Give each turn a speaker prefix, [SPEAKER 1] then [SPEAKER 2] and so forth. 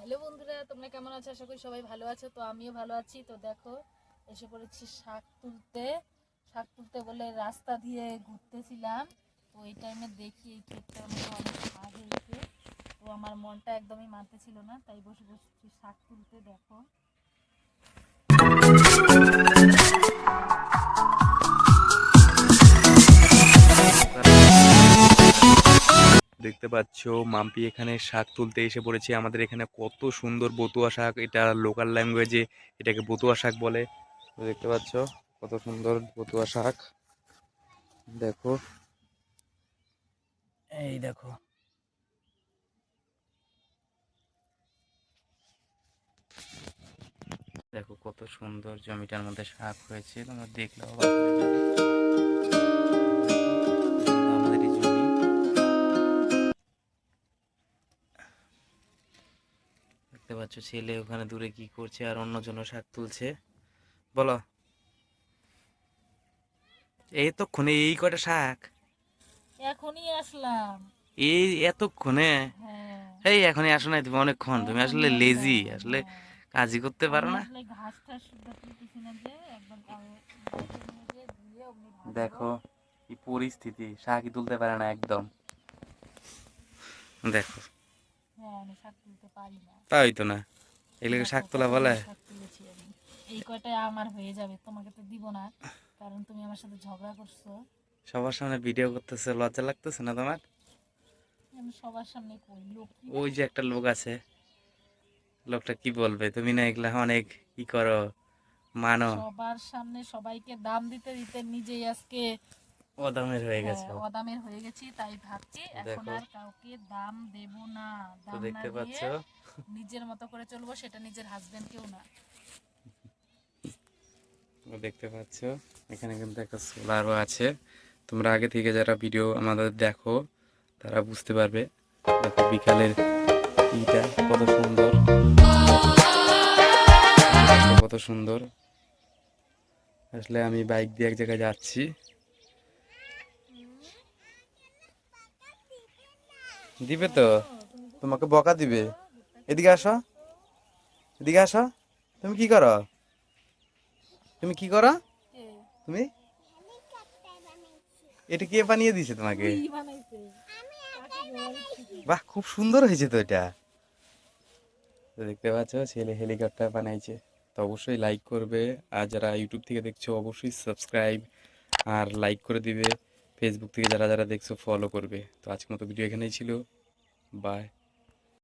[SPEAKER 1] Hello বন্ধুরা, তোমরা কেমন আছো? আশা করি সবাই ভালো আছো। তো আমিও ভালো আছি। তো দেখো, এসে পড়েছি শাক তুলতে। শাক তুলতে বলে রাস্তা দিয়ে ঘুরতেছিলাম। তো এই টাইমে দেখি এই ক্ষেতটার মধ্যে অনেক শাক হয়েছে। তো আমার মনটা একদমই মানতে ছিল না, তাই বসে বসেছি শাক তুলতে, দেখো।
[SPEAKER 2] দেখতে পাচ্ছ। মাম্পি এখানে শাক তুলতে এসে পড়েছে। আমাদের এখানে কত সুন্দর বতুয়া শাক। এটা লোকাল ল্যাঙ্গুয়েজে এটাকে বতুয়া শাক বলে। দেখতে পাচ্ছ কত সুন্দর বতুয়া শাক। দেখো। এই দেখো। দেখো কত সুন্দর জমিটার মধ্যে শাক হয়েছে। তোমরা দেখলে পাচ্ছ ছেলে ওখানে দূরে কি করছে আর অন্য অন্যজন শাক তুলছে। বলো। এই এতক্ষণে এই কটা শাক?
[SPEAKER 1] এখনই আসলাম।
[SPEAKER 2] এই এতক্ষণে?
[SPEAKER 1] হ্যাঁ।
[SPEAKER 2] এই এখনই আসো নাই তুমি অনেকক্ষণ তুমি আসলে লেজি আসলে কাজই করতে পারো না।
[SPEAKER 1] না।
[SPEAKER 2] দেখো কি পরিস্থিতি শাকই তুলতে পারে না একদম। দেখো।
[SPEAKER 1] শাক তুলতে পারি না।
[SPEAKER 2] তাই তো না? এগুলোকে শাক তোলা বলে?
[SPEAKER 1] শাক তুলেছি আমি। এই কয়টাই আমার হয়ে যাবে তোমাকে তো দিব না। কারণ তুমি আমার সাথে ঝগড়া করছ।
[SPEAKER 2] সবার সামনে ভিডিও করতেছে লজ্জা লাগতেছে না তোমার?
[SPEAKER 1] আমি সবার সামনে কই? লোক
[SPEAKER 2] ওই যে একটা লোক আছে। লোকটা কি বলবে? তুমি না এগুলা অনেক কি করো মানো।
[SPEAKER 1] সবার সামনে সবাইকে দাম দিতে দিতে নিজেই আজকে
[SPEAKER 2] অদামের হয়ে গেছে।
[SPEAKER 1] হ্যাঁ, অদামের হয়ে গেছি তাই ভাবছি এখন
[SPEAKER 2] দেখো।
[SPEAKER 1] আর কাউকে দাম দেব না দাম
[SPEAKER 2] দেখতে পাচ্ছ?
[SPEAKER 1] নিজের মতো করে চলবো সেটা নিজের হাজবেন্ডকেও না।
[SPEAKER 2] দেখতে পাচ্ছ এখানে কিন্তু একটা সোলারও আছে। তোমরা আগে থেকে যারা ভিডিও আমাদের দেখো তারা বুঝতে পারবে দেখো বিকালের ইটা কত সুন্দর। কত সুন্দর। আসলে আমি বাইক দিয়ে এক জায়গায় যাচ্ছি। দিবে তো? তোমাকে বকা দিবে। এদিকে আসো। এদিকে আসো। তুমি কি করো? তুমি কি করো? তুমি? এটা কে বানিয়ে দিয়েছে তোমাকে? বাহ খুব সুন্দর হয়েছে তো এটা। দেখতে পাচ্ছ ছেলে হেলিকপ্টার বানাইছে। তো অবশ্যই লাইক করবে। আর যারা ইউটিউব থেকে দেখছ অবশ্যই সাবস্ক্রাইব আর লাইক করে দিবে। ফেসবুক থেকে যারা যারা দেখছ ফলো করবে। তো আজকের মতো ভিডিও এখানেই ছিল। বাই